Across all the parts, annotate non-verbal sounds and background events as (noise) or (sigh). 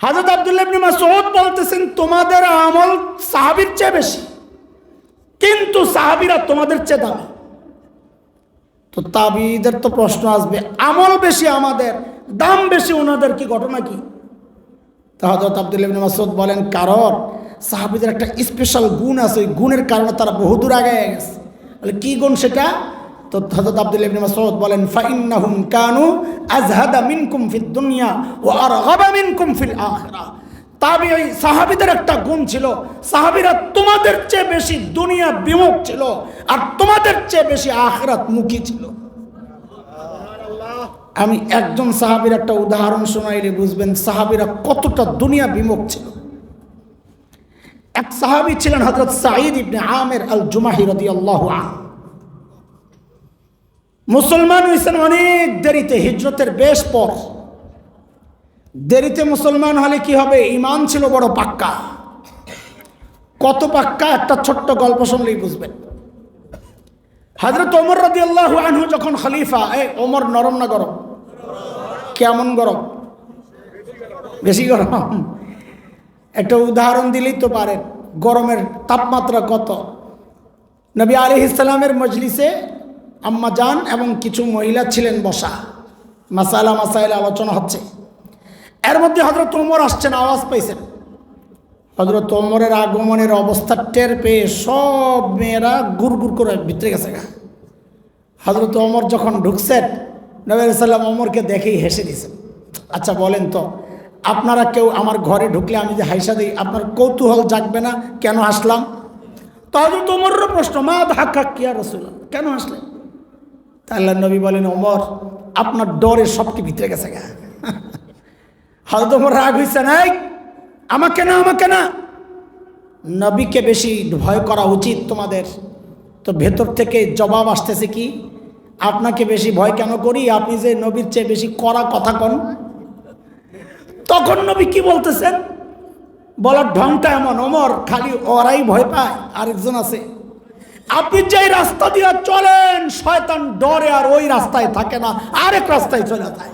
হাজরত আব্দুল্লাহ ইবনে মাসউদ বলতেছেন, তোমাদের আমল সাহাবীর চেয়ে বেশি, কিন্তু সাহাবীরা তোমাদের চেয়ে দামি। তো তাবিদের তো প্রশ্ন আসবে, আমল বেশি আমাদের, দাম বেশি ওনাদের কি ঘটনা কি? হজরত আব্দুল্লাহ ইবনে মাসউদ বলেন, কারণ সাহাবীদের একটা স্পেশাল গুণ আছে, ওই গুণের কারণে তারা বহুদূর আগে গেছে। বলে, কি গুণ সেটা? তো হজরত আব্দুল্লাহ ইবনে মাসউদ বলেন, ফাইন্নাহুম কানু আজহাদা মিনকুম ফিদ দুনিয়া ওয়া আরগাবা মিনকুম ফিল আখিরাহ তাবি ওই সাহাবিদের একটা গুণ ছিল, সাহাবিরা তোমাদের চেয়ে বেশি দুনিয়া বিমুখ ছিল আর তোমাদের চেয়ে বেশি আখিরাত মুখী ছিল। আমি একজন সাহাবির একটা উদাহরণ শোনাইলে বুঝবেন সাহাবিরা কতটা দুনিয়া বিমুখ ছিল। এক সাহাবি ছিলেন হজরত সাঈদ ইবনে আমের আল জুমাহি আল্লাহ মুসলমান হয়েছেন অনেক দেরিতে, হিজরতের বেশ পর। দেরিতে মুসলমান হলে কি হবে? ইমান ছিল বড় পাক্কা। কত পাক্কা? একটা ছোট্ট গল্প শুনলেই বুঝবেন। হজরত ওমর রদি আল্লাহ আনহু যখন খলিফা এ ওমর নরম না গরম? কেমন গরম? বেশি গরম। একটা উদাহরণ দিলেই তো পারেন, গরমের তাপমাত্রা কত? নবী আলি ইসলামের মজলিসে আম্মা জান এবং কিছু মহিলা ছিলেন বসা। মাসালা মাসাইল আলোচনা হচ্ছে। এর মধ্যে হজরত ওমর আসছেন, আওয়াজ পাইছেন। হজরত ওমরের আগমনের অবস্থা টের পেয়ে সব মেয়েরা গুড় গুড় করে ভিতরে গেছে গা। হজরত ওমর যখন ঢুকছেন, নবী সাল্লাম ওমরকে দেখেই হেসে দিয়েছেন। আচ্ছা বলেন তো, আপনারা কেউ আমার ঘরে ঢুকলে আমি যে হাইসা দিই, আপনার কৌতূহল জাগবে না? কেন আসলাম? তো হজরত ওমরের প্রশ্ন, মা ধাক্কা কিয়া রসুল কেন আসলেন? তা আল্লাহ নবী বলেন, ওমর, আপনার ডরে সবটি ভিতরে গেছে গা। (laughs) হয়তো ওমর রাগ হয়েছে নাই আমাকে না আমাকে না। নবীকে বেশি ভয় করা উচিত তোমাদের। তো ভেতর থেকে জবাব আসতেছে কি, আপনাকে বেশি ভয় কেন করি? আপনি যে নবীর চেয়ে বেশি করা কথা কন। তখন নবী কি বলতেছেন? বলার ঢংটা এমন অমর খালি ওরাই ভয় পায়, আরেকজন আছে। আপনি যে রাস্তা দিয়ে চলেন, শয়তান ডরে আর ওই রাস্তায় থাকে না, আরেক রাস্তায় চলে যায়।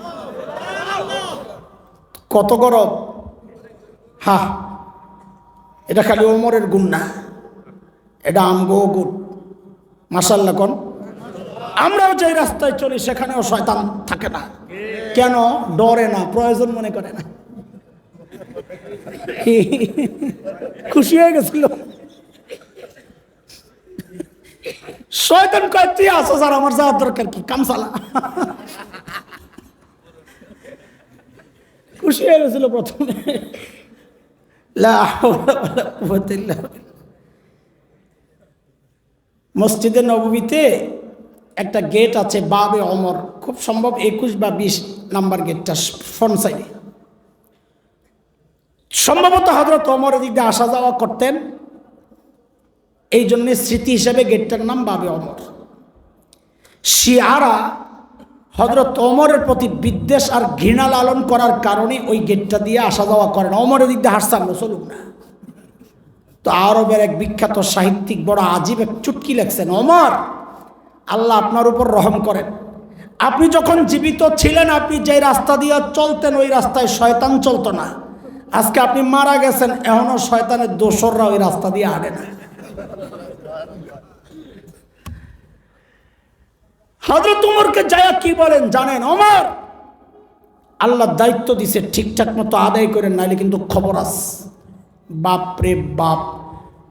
কত গরম। হা, এটা খালি ওমরের গুণ না, এটা আমগো গুণ। মাসাল্লা কোন? আমরাও যে রাস্তায় চলি, সেখানেও শয়তান থাকে না। কেন? ডরে না, প্রয়োজন মনে করে না। খুশি হয়ে গেছিল। শয়তান কয়, তুই আসো স্যার আমার যাওয়ার দরকার কি? কামসালা। খুশি হয়ে গেছিল প্রথমে। মসজিদে নববীতে একটা গেট আছে, বাবে অমর খুব সম্ভব একুশ বা বিশ নাম্বার গেটটা ফ্রন্ট সাইডে। সম্ভবত হজরত অমর এদিক দিয়ে আসা যাওয়া করতেন। এই জন্যে স্মৃতি হিসেবে গেটটার নাম বাবে অমর। শিয়ারা হজরত অমরের প্রতি বিদ্বেষ আর ঘৃণা লালন করার কারণে ওই গেটটা দিয়ে আসা যাওয়া করেন অমরের দিক দিয়ে হাসতাম চলুক না তো আরবের এক বিখ্যাত সাহিত্যিক বড় আজীব এক চুটকি লেখছেন অমর আল্লাহ আপনার উপর রহম করেন। আপনি যখন জীবিত ছিলেন, আপনি যে রাস্তা দিয়ে চলতেন, ওই রাস্তায় শয়তান চলতো না। আজকে আপনি মারা গেছেন এখনও শয়তানের দোসররা ওই রাস্তা দিয়ে আনে না। উমরকে কি বলেন জানেন? অমর আল্লাহ দায়িত্ব দিছে ঠিকঠাক মতো আদায় করেন, নাইলে কিন্তু খবর আস। বাপ রে বাপ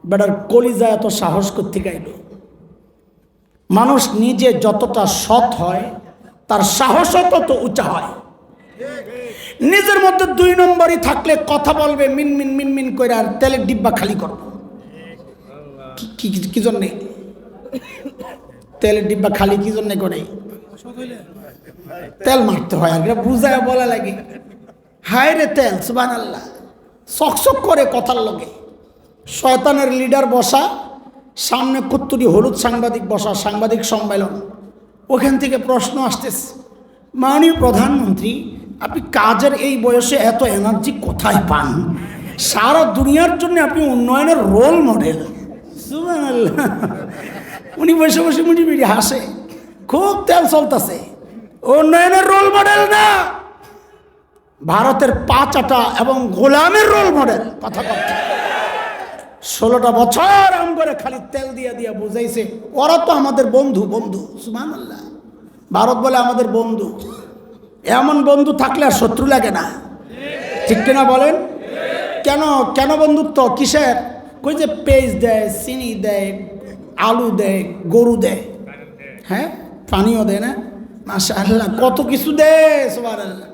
বেটার কলিজা এত সাহস করতে গাইল মানুষ নিজে যতটা সৎ হয়, তার সাহসও তত উঁচা হয়। নিজের মধ্যে দুই নম্বরই থাকলে কথা বলবে মিন মিন মিন মিন করে আর তেলের ডিব্বা খালি করব। কি- কি জন্যে? তেলের ডিব্বা খালি কি জন্যে করে? তেল মারতে হয় আর বুঝায় বলা লাগে। হায় রে তেল সুবান আল্লাহ চকচক করে কথার লগে। শয়তানের লিডার বসা, সামনে কুত্তুরি হলুদ সাংবাদিক বসা, সাংবাদিক সম্মেলন। ওখান থেকে প্রশ্ন আসতেছে, মাননীয় প্রধানমন্ত্রী, আপনি কাজের এই বয়সে এত এনার্জি কোথায় পান? সারা দুনিয়ার জন্য আপনি উন্নয়নের রোল মডেল উনি বসে বসে মুড়ি হাসে। খুব তেল চলতেছে। উন্নয়নের রোল মডেল না। ভারতের পাঁচাটা এবং গোলামের রোল মডেল কথা কথা ষোলোটা বছর আম করে খালি তেল দিয়ে দিয়ে বুঝাইছে। ওরা তো আমাদের বন্ধু বন্ধু সুমান আল্লাহ ভারত বলে আমাদের বন্ধু। এমন বন্ধু থাকলে আর শত্রু লাগে না। ঠিক কিনা বলেন? কেন কেন বন্ধুত্ব? কিসের? কই যে পেজ দেয়, চিনি দেয়, আলু দেয়, গরু দেয়? হ্যাঁ? পানিও দেয় না? মাসা কত কিছু দেয় সবার আল্লাহ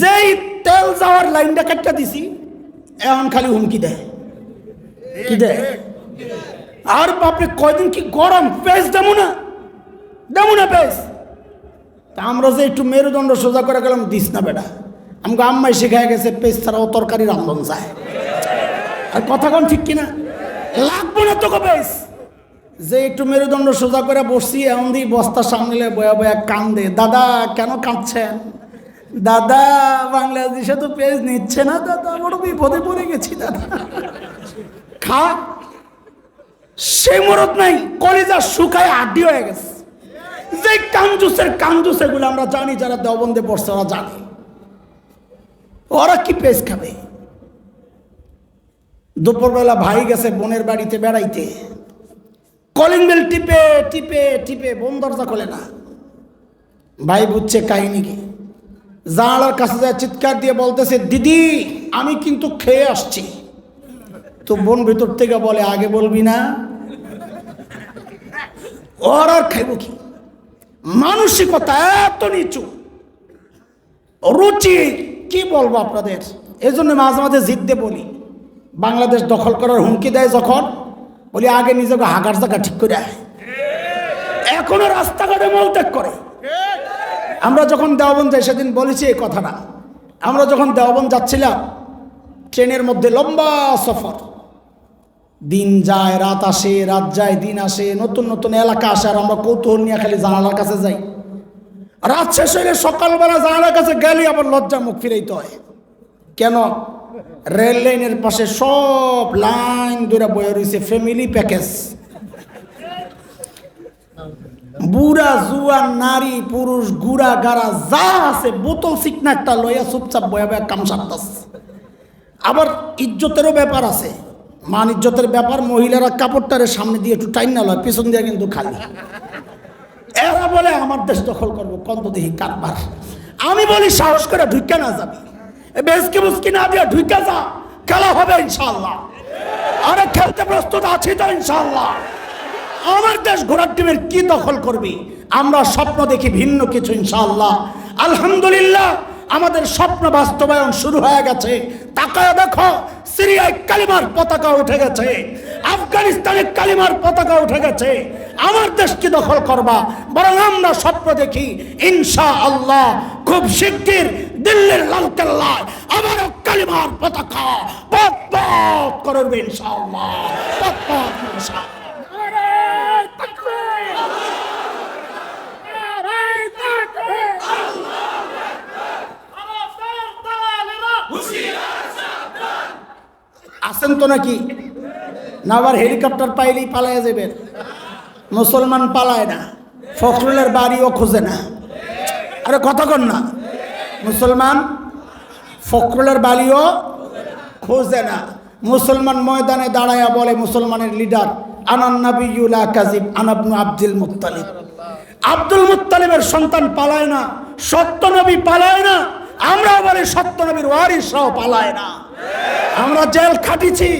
যেই তেল যাওয়ার লাইনটা কাটটা দিছি, এখন খালি হুমকি দেয়। কি দেয়? আর বাপরে, কয়দিন কি গরম? পেস দেবো না? দেবো না পেস তা আমরা যে একটু মেরুদণ্ড সোজা করে গেলাম, দিস না বেটা। আমাকে আম্মাই শেখায় গেছে পেস ছাড়াও তরকারি রান্ধন যায়। আর কথা কোন ঠিক কিনা? লাগবো না তোকে পেস যে একটু মেরুদণ্ড সোজা করে বসছি এমন দিয়ে বস্তা সামনে বয়া বয়া কান্দে। দাদা, কেন কাঁদছেন? দাদা, বাংলাদেশে তো পেজ নিচ্ছে না, দাদা, বড় বিপদে পড়ে গেছি, দাদা। খা। সে মরদ নাই, কলিজা শুকায় আড্ডি হয়ে গেছে। যে কাঞ্জুসের কাঞ্জুস এগুলো আমরা জানি, যারা দেওবন্দে পড়ছে, ওরা জানে। ওরা কি পেজ খাবে? দুপুরবেলা ভাই গেছে বোনের বাড়িতে বেড়াইতে। কলিং বেল টিপে টিপে টিপে, বোন দরজা খোলে না। ভাই বুঝছে কাহিনী কি? জানালার কাছে যায় চিৎকার দিয়ে বলতেছে, দিদি, আমি কিন্তু খেয়ে আসছি। তো বোন ভিতর থেকে বলে, আগে বলবি না। ওর আর খাইব কি? মানসিকতা এত নিচু। রুচি, কি বলব আপনাদের? এই জন্য মাঝে মাঝে জিততে বলি। বাংলাদেশ দখল করার হুমকি দেয় যখন? বলি, আগে নিজেকে হাগার জায়গা ঠিক করে এখনও রাস্তাঘাটে মলত্যাগ করে। আমরা যখন দেওবন যাই সেদিন বলেছি এই কথাটা, আমরা যখন দেওবন যাচ্ছিলাম, ট্রেনের মধ্যে লম্বা সফর। দিন যায়, রাত আসে, রাত যায়, দিন আসে, নতুন নতুন এলাকা আসে, আর আমরা কৌতূহল নিয়ে খালি জানালার কাছে যাই। রাত শেষ হলে সকালবেলা জানালার কাছে গেলে আবার লজ্জা মুখ ফিরাইতে হয়। কেন? রেল লাইনের পাশে সব লাইন ধরে বয়ে রয়েছে ফ্যামিলি প্যাকেজ। বুড়া জুয়ান নারী, পুরুষ, গুড়া, গাড়া, যা আছে, বোতল সিকনারটা লইয়া চুপচাপ বয়া বয়া কাম সারতাস। আবার ইজ্জতেরও ব্যাপার আছে। মান ইজ্জতের ব্যাপার, মহিলারা কাপড়টারে সামনে দিয়ে একটু টাইম না লয়, পিছন দিয়ে কিন্তু খালি। এরা বলে, আমার দেশ দখল করব কত দেখি কারবার। আমি বলি, সাহস করে ঢুকে না যাবি। বেসকি মুসকি না দিয়ে ঢুকে যা। খেলা হবে ইনশাল্লাহ আরে খেলতে প্রস্তুত আছি তো ইনশাল্লাহ আমার দেশ ঘোড়ার টিমের কি দখল করবি? আমরা স্বপ্ন দেখি ভিন্ন কিছু ইনশাল্লাহ আলহামদুলিল্লাহ, আমাদের স্বপ্ন বাস্তবায়ন শুরু হয়ে গেছে। তাকায় দেখো, সিরিয়ায় কালিমার পতাকা উঠে গেছে। আফগানিস্তানে কালিমার পতাকা উঠে গেছে। আমার দেশ কি দখল করবা? বরং আমরা স্বপ্ন দেখি ইনশা আল্লাহ খুব শিগগির দিল্লির লালকেল্লায় আবারও কালিমার পতাকা পথ পথ করবে ইনশাআল্লাহ, পথ পথ ইনশাআল্লাহ। আছেন তো নাকি? না আবার হেলিকপ্টার পাইলেই পালায় যাবেন মুসলমান পালায় না, ফখরুলের বাড়িও খোঁজে না। আরে কথা কন না, মুসলমান ফখরুলের বাড়িও খোঁজে না। মুসলমান ময়দানে দাঁড়ায়া বলে মুসলমানের লিডার আনান্নাবিউলা কাজিব আনাবনু আব্দুল মুত্তালিব। আব্দুল মুত্তালিবের সন্তান পালায় না, সত্য পালায় না আমরাও বলি সত্য নবীর ওয়ারিসরাও পালায় না। আমরা জেল খাটিছি।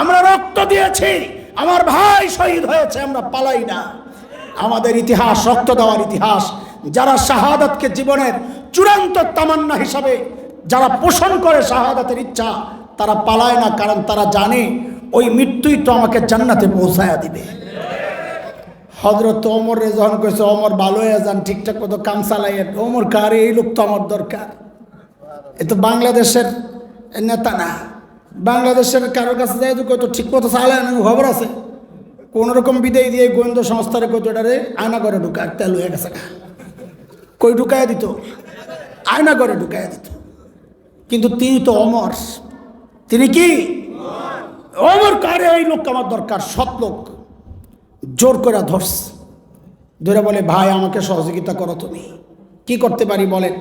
আমরা রক্ত দিয়েছি। আমার ভাই শহীদ হয়েছে, আমরা পালাই না। আমাদের ইতিহাস, রক্ত দেওয়ার ইতিহাস, যারা শাহাদাতকে জীবনের চূড়ান্ত তামান্না হিসাবে, যারা পোষণ করে শাহাদাতের ইচ্ছা, তারা পালায় না, কারণ তারা জানে ওই মৃত্যুই তো আমাকে জান্নাতে পৌঁছায়া দিবে। হজরত ওমর রে যখন কইছে অমর ভালো হয়ে যান, ঠিকঠাক মতো কাম চালাইয়ে ওমর, কার, এই লোক তো আমার দরকার। এ তো বাংলাদেশের নেতা না। বাংলাদেশের কারোর কাছে যাই তো কত ঠিক মতো চালায় না খবর আছে? কোন রকম বিদায় দিয়ে গোয়েন্দা সংস্থার কত এটারে আয়না করে ঢুকায় তেল হয়ে গেছে। কই ঢুকায় দিত? আয়না করে ঢুকায় দিত। কিন্তু তিনি তো অমর। তিনি কি? অমর কারে? ওই লোক আমার দরকার, সৎ লোক। জোর করে ধরস। ধরে বলে, ভাই, আমাকে সহযোগিতা করো তুমি। কি করতে পারি বলেন?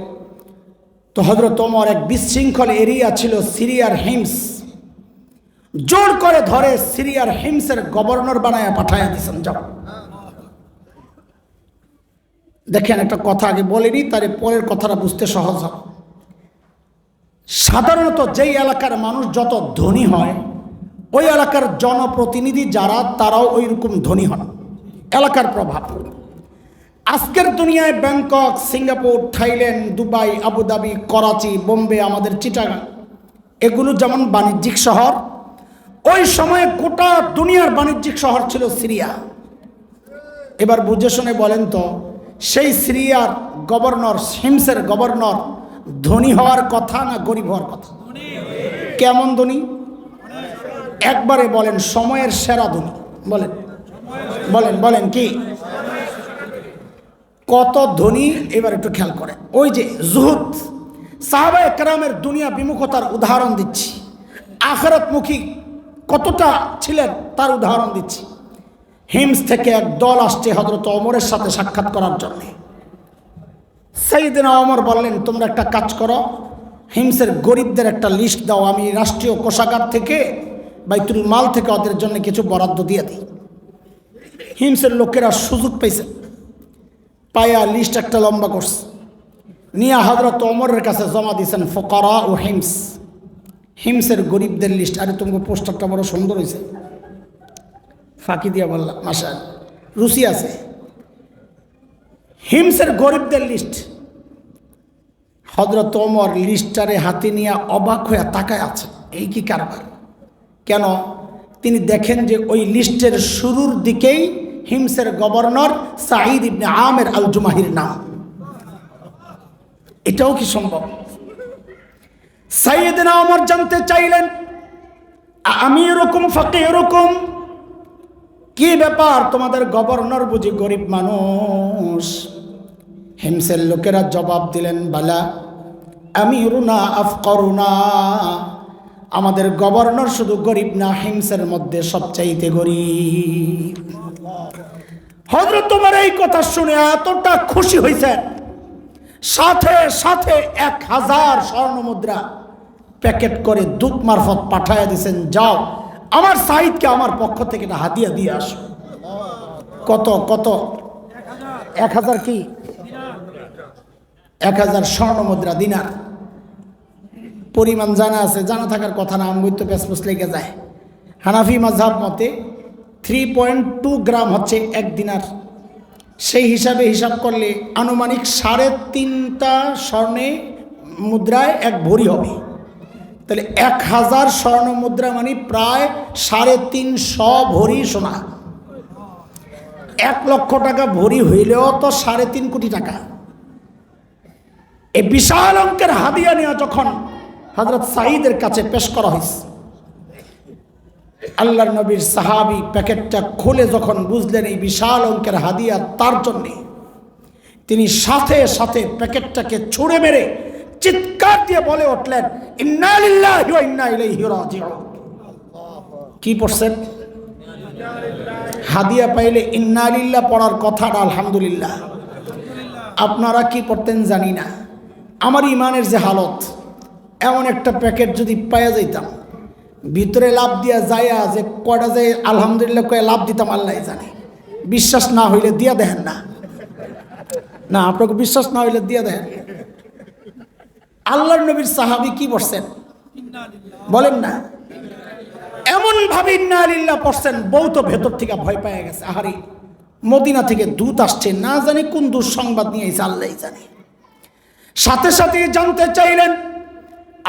তো হজরত ওমর এক বিশৃঙ্খল এরিয়া ছিল সিরিয়ার হিমস জোর করে ধরে সিরিয়ার হিমসের গভর্নর বানায় পাঠায় দিছেন, যাও। দেখেন, একটা কথা আগে বলিনি তার পরের কথাটা বুঝতে সহজ হবে। সাধারণত যেই এলাকার মানুষ যত ধনী হয়, ওই এলাকার জনপ্রতিনিধি যারা, তারাও ওই রকম ধনী হন। এলাকার প্রভাব। আজকের দুনিয়ায় Bangkok, Singapore, Thailand, Dubai, Abu Dhabi, Karachi, Bombay, আমাদের চিটাগাং, এগুলো যেমন বাণিজ্যিক শহর ওই সময়ে গোটা দুনিয়ার বাণিজ্যিক শহর ছিল সিরিয়া। এবার বুঝে শুনে বলেন তো, সেই সিরিয়ার গভর্নর, হিমসের গভর্নর ধনী হওয়ার কথা না গরিব হওয়ার কথা? কেমন ধনী? একবারে বলেন, সময়ের সেরা ধনী। বলেন বলেন বলেন কি? কত ধনী? এবার একটু খেয়াল করে ওই যে জুহুদ সাহাবা একরামের দুনিয়া বিমুখতার উদাহরণ দিচ্ছি। আখরাতমুখী কতটা ছিলেন তার উদাহরণ দিচ্ছি। হিমস থেকে এক দল আসছে হজরত অমরের সাথে সাক্ষাৎ করার জন্য। সেইদিন অমর বললেন, তোমরা একটা কাজ করো, হিমসের গরিবদের একটা লিস্ট দাও, আমি রাষ্ট্রীয় কোষাগার থেকে বাইতুল মাল থেকে ওদের জন্য কিছু বরাদ্দ দিয়ে দিই। হিমসের লোকেরা সুযোগ পেয়েছে। পায়া লিস্ট একটা লম্বা করছে নিয়ে হজরত অমরের কাছে জমা দিয়েছেন, ফকরা ও হিমস। হিমসের গরিবদের লিস্ট আরে তোমাকে পোস্টারটা বড় সুন্দর হয়েছে ফাঁকি দিয়া বললাম মাসা রুচি আছে। হিমসের গরিবদের লিস্ট হজরত ওমর লিস্টারে হাতে নিয়ে অবাক হয়ে তাকায় আছে এই কি কারবার? কেন? তিনি দেখেন যে ওই লিস্টের শুরুর দিকেই হিমসের গভর্নর সাঈদ ইবনে আমের আল জুমাহির নাম। এটাও কি সম্ভব? সাইয়েদিনা ওমর জানতে চাইলেন আমি এরকম ফাঁকে এরকম কি ব্যাপার তোমাদের গভর্নর বুঝি গরিব মানুষ? হিমসের লোকেরা জবাব দিলেন, বালা আমি রুনা আফ করুনা আমাদের গভর্নর শুধু গরিব না, হিমসের মধ্যে সবচাইতে গরিব। হজরত তোমার এই কথা শুনে এতটা খুশি হয়েছে সাথে সাথে এক হাজার স্বর্ণ মুদ্রা প্যাকেট করে দূত মারফত পাঠাইয়া দিয়েছেন যাও, আমার সাইদকে আমার পক্ষ থেকে এটা হাদিয়া দিয়ে আসো। কত কত? এক হাজার কি? এক হাজার স্বর্ণ মুদ্রা, দিনার। পরিমাণ জানা আছে, জানা থাকার কথা না আমি তো পেসপুস লেগে যায়। হানাফি মাঝহাব মতে থ্রি পয়েন্ট টু গ্রাম হচ্ছে এক দিনার। সেই হিসাবে হিসাব করলে আনুমানিক সাড়ে তিনটা স্বর্ণে মুদ্রায় এক ভরি হবে। তাহলে এক হাজার স্বর্ণ মুদ্রা মানে প্রায় সাড়ে তিনশো ভরি সোনা। এক লক্ষ টাকা ভরি হইলেও তো সাড়ে তিন কোটি টাকা। এই বিশাল অঙ্কের হাদিয়া নেওয়া যখন হজরত সাঈদের কাছে পেশ করা হয়েছে আল্লাহর নবীর সাহাবি প্যাকেটটা খুলে যখন বুঝলেন এই বিশাল অঙ্কের হাদিয়া তার জন্যে, তিনি সাথে সাথে প্যাকেটটাকে ছুঁড়ে মেরে চিৎকার দিয়ে বলে উঠলেন কি পড়ছেন? হাদিয়া পাইলে ইন্না লিল্লাহ পড়ার কথাটা আলহামদুলিল্লাহ। আপনারা কি পড়তেন জানি না। আমার ইমানের যে হালত, এমন একটা প্যাকেট যদি পাইয়া যাইতাম, ভিতরে লাভ দিয়া যাইয়া যে কয়টা যে আলহামদুলিল্লাহ কয়ে লাভ দিতাম আল্লাহ জানে। বিশ্বাস না হইলে দিয়া দেখেন না। না, আপনাকে বিশ্বাস না হইলে দিয়া দেখেন। আল্লাহর নবীর সাহাবি কি পড়ছেন? বলেন না। এমন ভাবে ইন্না আলিল্লাহ পড়ছেন, বউ তো ভেতর থেকে ভয় পেয়ে গেছে। আহারি, মদিনা থেকে দূত আসছে, না জানি কোন দুঃসংবাদ নিয়ে এসে আল্লাহ জানে। সাথে সাথে জানতে চাইলেন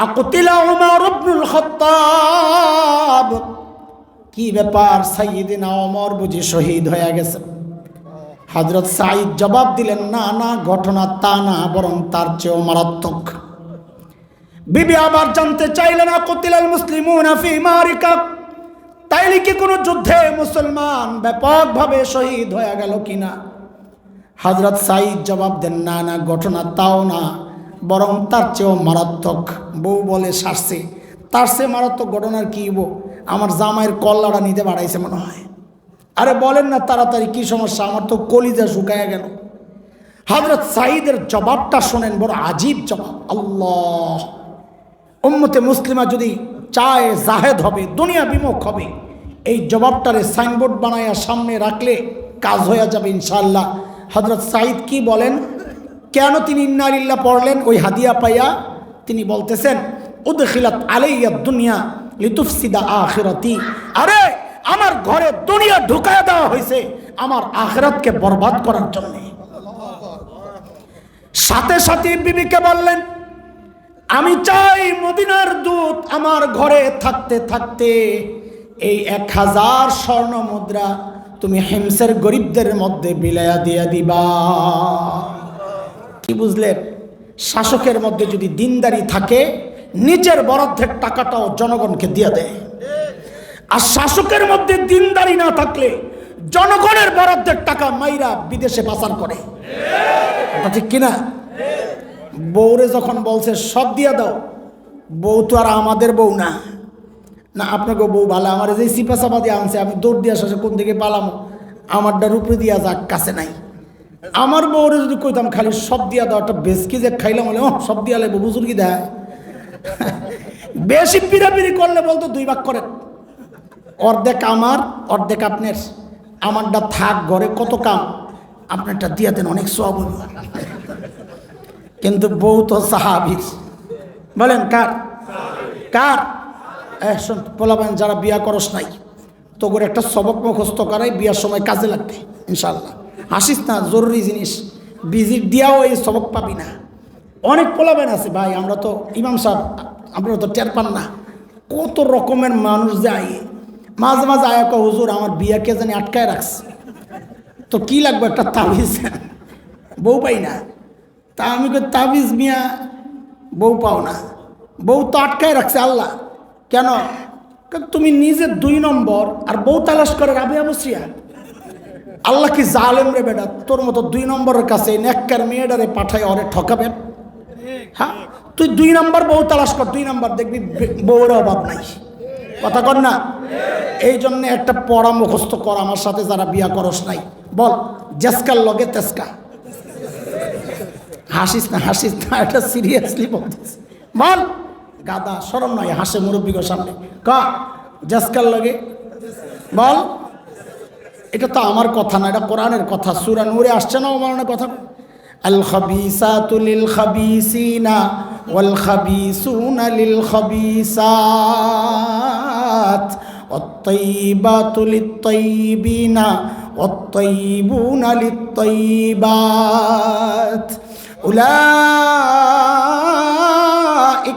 আকুতিলা উমর ইবনুল কি ব্যাপার সাইয়্যিদিনা ওমর বুঝি শহীদ হয়ে গেছে। হযরত সাঈদ জবাব দিলেন, না না, ঘটনা তা না, বরং তার চেয়েও মারাত্মক। বিবি আবার জানতে চাইলেন আকুতিলাল মুসলিমুনা ফি মারিকা। তাইলে কি কোনো যুদ্ধে মুসলমান ব্যাপকভাবে শহীদ হয়ে গেল কিনা? হজরত সাঈদ জবাব দেন, না না, ঘটনা তাও না। বরং তার চেয়েও মারাত্মক। বউ বলে, সারছে। তার চেয়ে মারাত্মক ঘটনার কি বউ আমার জামাইয়ের কল্লাটা নিতে বাড়াইছে মনে হয়। আরে বলেন না, তাড়াতাড়ি, কি সমস্যা? আমার তো কলিজা শুকায় গেল। হজরত সাইদের জবাবটা শোনেন, বড় আজীব জবাব। আল্লাহ! উম্মতে মুসলিমা যদি চায় জাহেদ হবে, দুনিয়া বিমুখ হবে, এই জবাবটারে সাইনবোর্ড বানায়া সামনে রাখলে কাজ হয়ে যাবে ইনশাল্লাহ হজরত সাঈদ কি বলেন? কেন তিনি ইন্নারিল্লা পড়লেন? ওই হাদিয়া পাইয়া তিনি বলতেছেন, উদখিলাত আলাইয়া দুনিয়া লিতুফসিদা আখিরাতি। আরে, আমার ঘরে দুনিয়া ঢুকায় দেওয়া হয়েছে আমার আখিরাতকে বরবাদ করার জন্যে। সাথে সাথে বিবিকে বললেন আমি চাই মদিনার দূত আমার ঘরে থাকতে থাকতে এই এক হাজার স্বর্ণ মুদ্রা তুমি হেমসের গরিবদের মধ্যে বিলায়া দিয়া দিবা। কি বুঝলেন শাসকের মধ্যে যদি দিনদারি থাকে, নিচের বরাদ্দের টাকাটাও জনগণকে দিয়ে দেয়। আর শাসকের মধ্যে দিনদারি না থাকলে জনগণের বরাদ্দের টাকা মাইরা বিদেশে পাচার করে। ঠিক কিনা? বউরে যখন বলছে, সব দিয়া দাও। বউ তো আর আমাদের বউ না। না, আপনাকে বউ ভালো, আমার যে সিপা চাপা দিয়ে আনছে, আমি দৌড় দিয়ে আসে কোন দিকে পালামো, আমারটা রূপে দিয়া যাক, কাছে নাই। আমার বউরে যদি কইতাম, খালি সব দিয়া দাও, একটা বেশকি যে খাইলাম, বলে ও সব দিয়া লাগবো, বুজুর্গি দেয় বেশি পিড়াপিড়ি করলে বলতো, দুই ভাগ করেন অর্ধেক আমার, অর্ধেক আপনার। আমারটা থাক, ঘরে কত কাম, আপনারটা দিয়া দেন, অনেক সব কিন্তু বউ তো সাহাবির। বলেন কার? কার? শোন পোলাবেন যারা বিয়া করস নাই তো করে একটা সবক মুখস্থ করাই বিয়ার সময় কাজে লাগবে ইনশাল্লাহ আসিস না জরুরি জিনিস। বিজির দিয়াও এই সবক পাবি না। অনেক পোলাবেন আছে ভাই আমরা তো ইমাম সাহেব আমরা তো টের পান না। কত রকমের মানুষ যায় মাঝে মাঝে আয়া কয়, হুজুর আমার বিয়াকে জানি আটকায় রাখছে? তো কি লাগবে একটা তাবিজ? বউ পাই না। তা আমি কই, তাবিজ মিয়া বউ পাও না। বউ তো আটকায় রাখছে আল্লাহ। কেন? তুমি নিজে দুই নম্বর আর বউ তালাশ করে রাবে আবশ্রিয়া আল্লাহ কি জালেম রে বেটা? তোর মতো দুই নম্বরের কাছে নেককার মেয়েটারে পাঠায় অরে ঠকাবেন হ্যাঁ? তুই দুই নম্বর বউ তালাশ কর দুই নম্বর দেখবি বউয়ের অভাব নাই। কথা কর না? এই জন্য একটা পড়া মুখস্থ কর আমার সাথে যারা বিয়া করস নাই। বল জেসকার লগে তেসকা। হাসিস না হাসিস না এটা সিরিয়াসলি বলতেছি বল গাদা সরম নয় হাসে মুরব্বীর সামনে ক জেসকার লগে বল এটা তো আমার কথা না এটা কোরআনের কথা সুরা নূরে আসছে না আমার কথা আল খাবিসাতু লিল খাবিসিনা ওয়াল খাবিসুনা লিল খাবিসাত والطيبات للطيبين والطيبون للطيبات أولئك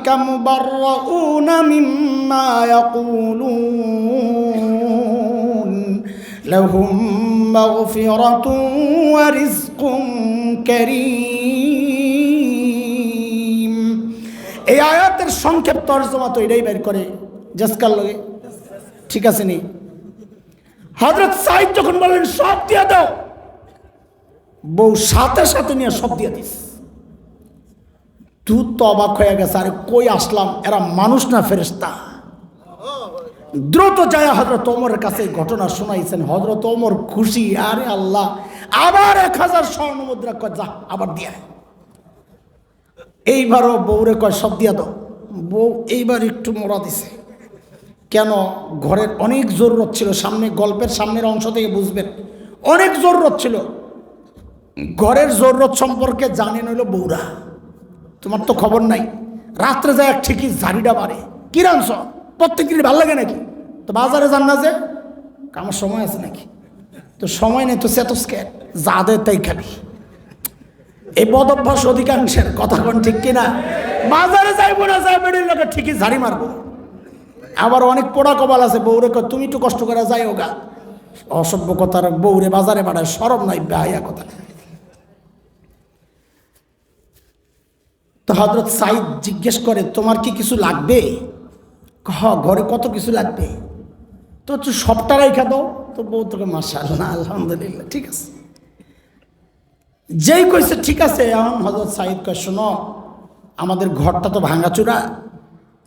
مبرؤون مما يقولون لهم مغفرة ورزق كريم এই আয়াতের সংক্ষেপ তর্জমা তো এটাই বের করে জাসকার লগে ঠিক আছে নি হজরত সাইদ যখন বললেন সব দিয়ে দাও বউ সাথে সাথে নিয়ে সব দিয়ে দিস তুই তো অবাক হয়ে গেছে, আরে কই আসলাম? এরা মানুষ না ফেরেস্তা দ্রুত যায় হজরত ওমরের কাছে ঘটনা শোনাইছেন। হজরত ওমর খুশি, আরে আল্লাহ, আবার এক হাজার স্বর্ণ মুদ্রা কয়, যা, আবার দিয়া এইবারও বউরে কয়, সব দিয়া দাও। বউ এইবার একটু মোড়া দিছে। কেন? ঘরের অনেক জরুরত ছিল। সামনে গল্পের সামনের অংশ থেকে বুঝবেন, অনেক জরুরত ছিল। ঘরের জরুরত সম্পর্কে জানেন হইল বউরা। তোমার তো খবর নাই। রাত্রে যায় ঠিকই ঝাড়িটা বাড়ে। কি রাঁধছ? প্রত্যেকেরই ভালো লাগে নাকি? তো বাজারে যান না যে? আমার সময় আছে নাকি? তো সময় নেই তো সেতস্কের যা দেয় তাই খাবি। এই বদ অভ্যাস অধিকাংশের কথা কোন ঠিক কিনা? বাজারে যাইবো না, যাই বেড়ির লোকে ঠিকই ঝাড়ি মারবো। আবার অনেক পোড়া কপাল আছে, বউরে তুমি একটু কষ্ট করে যাই ওগা অসভ্য কথার বউরে বাজারে বাড়ায় সরব নাই বেহাইয়া কথা। তো হজরত সাইদ জিজ্ঞেস করে, তোমার কি কিছু লাগবে? হ ঘরে কত কিছু লাগবে? তো তুই সবটা রেখা দাও। তো বউ তোকে মাসাল্লাহ আলহামদুলিল্লাহ, ঠিক আছে। যেই কইছে, ঠিক আছে। এখন হজরত সাইদ কয়, শোনো, আমাদের ঘরটা তো ভাঙাচুরা।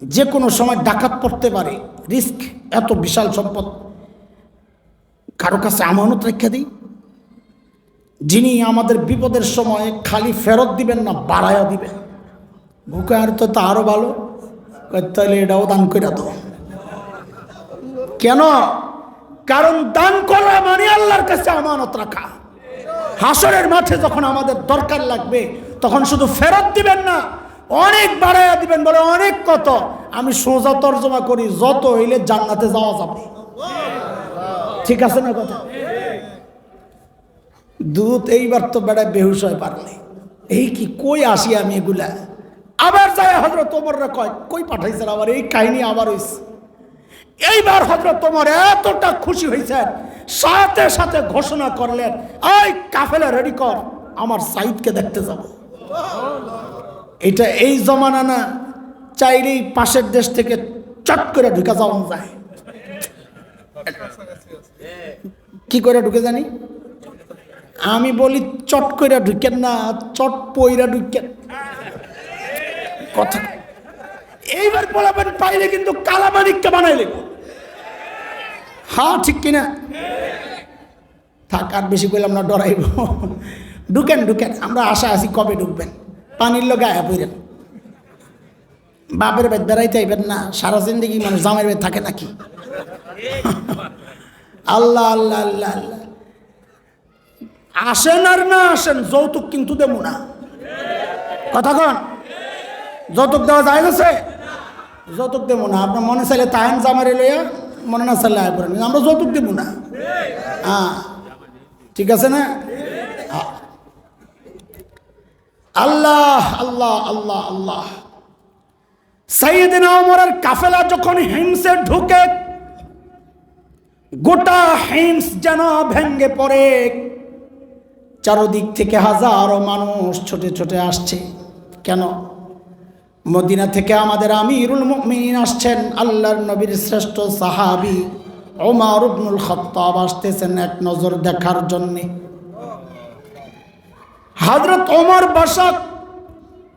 যে কোনো সময় ডাকাত পড়তে পারে। রিস্ক এত বিশাল সম্পদ। কারও কাছে আমানত রেখে দিই। যিনি আমাদের বিপদের সময় খালি ফেরত দিবেন না বাড়াইয়া দিবেন। বুকে আর তো তা আরও ভালো তাহলে এটাও দান করে দাও। কেন? কারণ দান করা মানে আল্লাহর কাছে আমানত রাখা। হাসরের মাঠে যখন আমাদের দরকার লাগবে, তখন শুধু ফেরত দিবেন না, অনেক বাড়াইয়া দিবেন বলে অনেক কত। আমি সোজা তর্জমা করি, যত হইলে জান্নাতে যাওয়া যাবে। ঠিক আছে না কথা? দুধ এইবার তো বেড়ায় বেহুশ হয়ে পারলে। এই কি কই আসি আমি এগুলা? আবার যায় হজরত তোমররা কয়, কই পাঠাইছেন আবার এই কাহিনী আবার হইছে। এইবার হজরত তোমার এতটা খুশি হয়েছেন সাথে সাথে ঘোষণা করলেন ওই কাফেলা রেডি কর, আমার সাইদকে দেখতে যাব। এটা এই জমানা না, চাইলেই পাশের দেশ থেকে চট করে ঢুকে যাওয়া যায়। কি করে ঢুকে জানি? আমি বলি চট করে ঢুকেন না, চট পইরা ঢুকেন। কথা। এইবার বলাবেন, পাইলে কিন্তু কালামানিককে বানাইলে হ্যাঁ ঠিক কিনা? থাক, আর বেশি কইলাম না, ডরাইব। ঢুকেন ঢুকেন, আমরা আশা আছি কবে ঢুকবেন। পানির লোক আয়া পইরেন। বাপের বেদ বেড়াইতে আইবেন না, সারা জিন্দগি মানুষ জামের বেদ থাকে নাকি? আল্লাহ আল্লাহ আল্লাহ আল্লাহ। আসেন আর না আসেন, যৌতুক কিন্তু দেবো না। কথা কন। যৌতুক দেওয়া যায় গেছে যৌতুক দেবো না। আপনার মনে চাইলে তাহেন জামারে লইয়া, মনে না চাইলে আয় করেন আমরা যৌতুক দেবো না। হ্যাঁ। ঠিক আছে না? হ্যাঁ। আল্লাহ আল্লাহ আল্লাহ আল্লাহ। সাইয়েদিন ওমরের কাফেলা যখন হিমসে ঢুকে, গোটা হিমস যেন ভেঙ্গে পড়ে। চারদিক থেকে হাজারো মানুষ ছোটে ছোটে আসছে। কেন? মদিনা থেকে আমাদের আমিরুল মুমিনিন আসছেন, আল্লাহর নবীর শ্রেষ্ঠ সাহাবি ওমার ইবনুল খত্তাব আসতেছেন এক নজর দেখার জন্যে। হযরত ওমর বাসা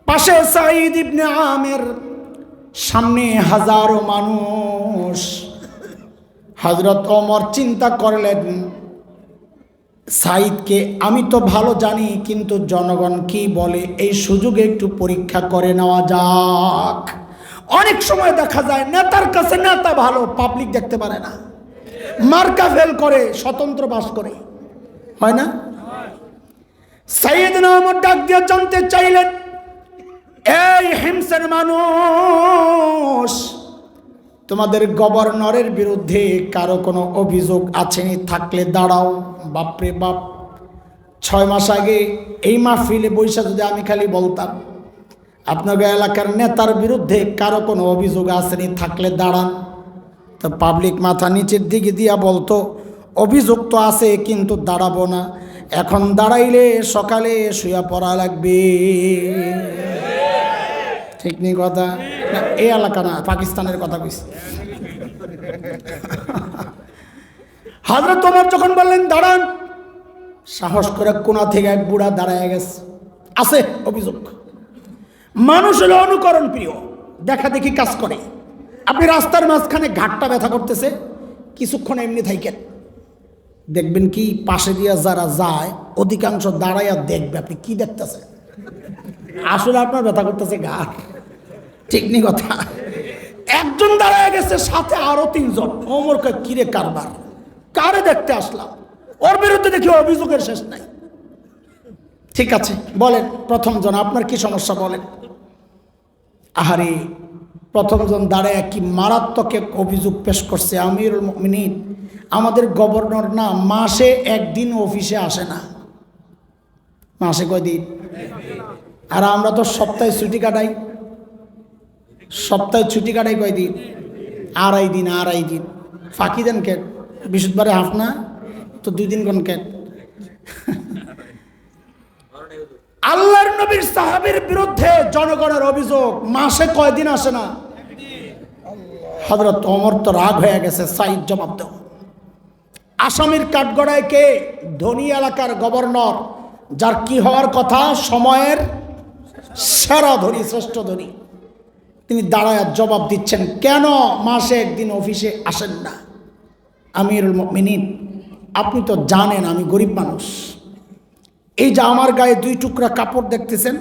পাশে সাঈদ ইবনে আমের, সামনে হাজারো মানুষ। হযরত ওমর চিন্তা করলেন সাইদকে আমি তো ভালো জানি, কিন্তু জনগণ কি বলে, এই সুযোগে একটু পরীক্ষা করে নেওয়া যাক। অনেক সময় দেখা যায়, নেতার কাছে নেতা ভালো, পাবলিক দেখতে পারে না। মার্কা ফেল করে, স্বতন্ত্র বাস করে। হয় না? সাইদ নামর ডাক দিয়ে জানতে চাইলেন, এই হিংসের মানুষ তোমাদের গভর্নরের বিরুদ্ধে কারও কোনো অভিযোগ আছেনি, থাকলে দাঁড়াও, বাপরে বাপ। ছয় মাস আগে এই মাহফিলে বৈশা যদি আমি খালি বলতাম, আপনাদের এলাকার নেতার বিরুদ্ধে কারও কোনো অভিযোগ আসেনি থাকলে দাঁড়ান। তো পাবলিক মাথা নিচের দিকে দিয়া বলতো, অভিযোগ তো আছে, কিন্তু দাঁড়াবো না। এখন দাঁড়াইলে সকালে শুয়া পড়া লাগবে। ঠিক নেই কথা? না এই এলাকা না, পাকিস্তানের কথা কইছি হাজরত তোমার যখন বললেন, দাঁড়ান। সাহস করে কোনা থেকে এক বুড়া দাঁড়ায় গেছে। আছে অভিযোগ। মানুষের অনুকরণ প্রিয়, দেখা দেখি কাজ করে। আপনি রাস্তার মাঝখানে ঘাটটা ব্যথা করতেছে, কিছুক্ষণ এমনি থাইকেন। দেখবেন কি, পাশে দিয়া যারা যায়, অধিকাংশ দাঁড়াইয়া দেখবে, আপনি কি দেখতেছেন? আসলে আপনার ব্যথা করতেছে ঘাট ঠিক নি কথা। একজন দাঁড়ায় গেছে সাথে আরও তিনজন। কয়, কিরে কারবার? কারে দেখতে আসলাম? ওর বিরুদ্ধে দেখি অভিযোগের শেষ নাই। ঠিক আছে বলেন। প্রথম জন আপনার কি সমস্যা বলেন? আহারে প্রথমজন দাঁড়ায় কি মারাত্মক এক অভিযোগ পেশ করছে? আমিরুল মুমিনিন আমাদের গভর্নর না মাসে একদিন অফিসে আসে না। মাসে কয়দিন? আর আমরা তো সপ্তাহে ছুটি কাটাই। সপ্তাহে ছুটি কাটাই কয়দিন? আড়াই দিন আড়াই দিন। ফাঁকি দেন কেন বৃহস্পতিবারে হাফ না, তো দুই দিন কোন কেন আল্লাহর নবীর সাহাবের বিরুদ্ধে জনগণের অভিযোগ, মাসে কয়দিন আসে না? হজরত অমর তো রাগ হয়ে গেছে সাইদ জবাব দেও। আসামির কাঠগড়ায় কে? ধনী এলাকার গভর্নর, যার কি হওয়ার কথা? সময়ের সেরা ধনী, শ্রেষ্ঠ ধনী। তিনি দাঁড়ায় জবাব দিচ্ছেন, কেন মাসে একদিন অফিসে আসেন না? আমিরুল মিনিন আপনি তো জানেন আমি গরিব মানুষ। এই যে আমার গায়ে দুই টুকরা কাপড় দেখতেছেন,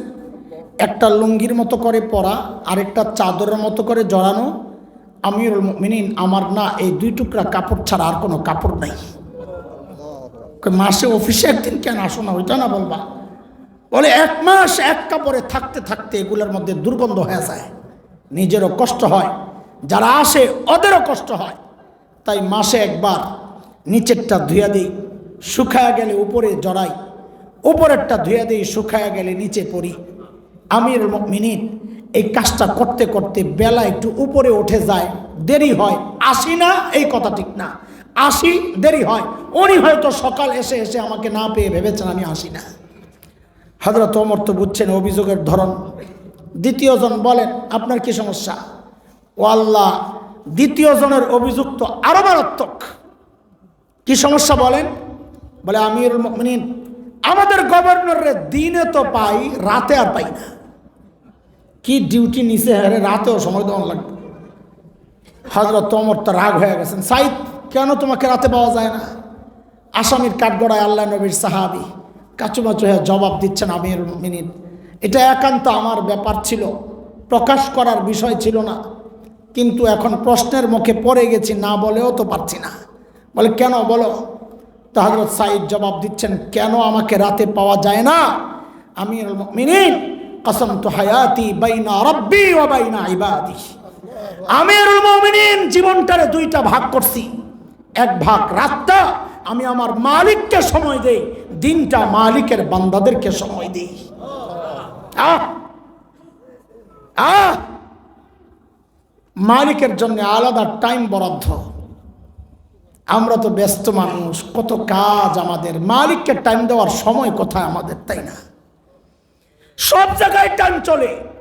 একটা লুঙ্গির মতো করে পরা, আরেকটা চাদরের মতো করে জড়ানো, আমিরুল মিনিন আমার না এই দুই টুকরা কাপড় ছাড়া আর কোনো কাপড় নাই। মাসে অফিসে একদিন কেন আসো না, ওইটা না বলবা? বলে, এক মাস এক কাপড়ে থাকতে থাকতে এগুলোর মধ্যে দুর্গন্ধ হয়ে যায়। নিজেরও কষ্ট হয়, যারা আসে ওদেরও কষ্ট হয়। তাই মাসে একবার নিচেরটা ধুয়া দিই, শুকায়া গেলে উপরে জড়াই, উপরেরটা ধুয়া দিই, শুকায়া গেলে নিচে পড়ি। আমির মিনিট এই কাজটা করতে করতে বেলা একটু উপরে উঠে যায়, দেরি হয়, আসি না, এই কথা ঠিক না। আসি, দেরি হয়, উনি হয়তো সকাল এসে এসে আমাকে না পেয়ে ভেবেছেন আমি আসি না। হজরত ওমর তো বুঝছেন অভিযোগের ধরন। দ্বিতীয় জন বলেন, আপনার কি সমস্যা? ও আল্লাহ দ্বিতীয় জনের অভিযোগ তো আরও মারাত্মক। কি সমস্যা বলেন? বলে আমির মিনিন আমাদের গভর্নরের দিনে তো পাই, রাতে আর পাই না। কি ডিউটি নিচে হারে রাতেও সময় দেওয়া লাগবে। হজরত তোমর তো রাগ হয়ে গেছেন, সাইদ, কেন তোমাকে রাতে পাওয়া যায় না? আসামির কাঠগড়ায় আল্লাহ নবীর সাহাবি কাচুমাচু হয়ে জবাব দিচ্ছেন আমির মিনিট এটা একান্ত আমার ব্যাপার ছিল। প্রকাশ করার বিষয় ছিল না। কিন্তু এখন প্রশ্নের মুখে পড়ে গেছি, না বলেও তো পারছি না। বলে, কেন বলো? তো হজরত সাইদ জবাব দিচ্ছেন, কেন আমাকে রাতে পাওয়া যায় না? আমির মিনিট কসম তো হায়াতি বাইনা রব্বি ও বাইনা ইবাদি। আমিরুল মুমিনিন, জীবনটারে দুইটা ভাগ করছি। এক ভাগ রাতটা আমি আমার মালিককে সময় দেই, দিনটা মালিকের বান্দাদেরকে সময় দেই। মালিকের জন্য আলাদা টাইম বরাদ্দ। আমরা তো ব্যস্ত মানুষ, কত কাজ আমাদের। মালিককে টাইম দেওয়ার সময় কোথায় আমাদের, তাই না? সব জায়গায় টাইম চলে।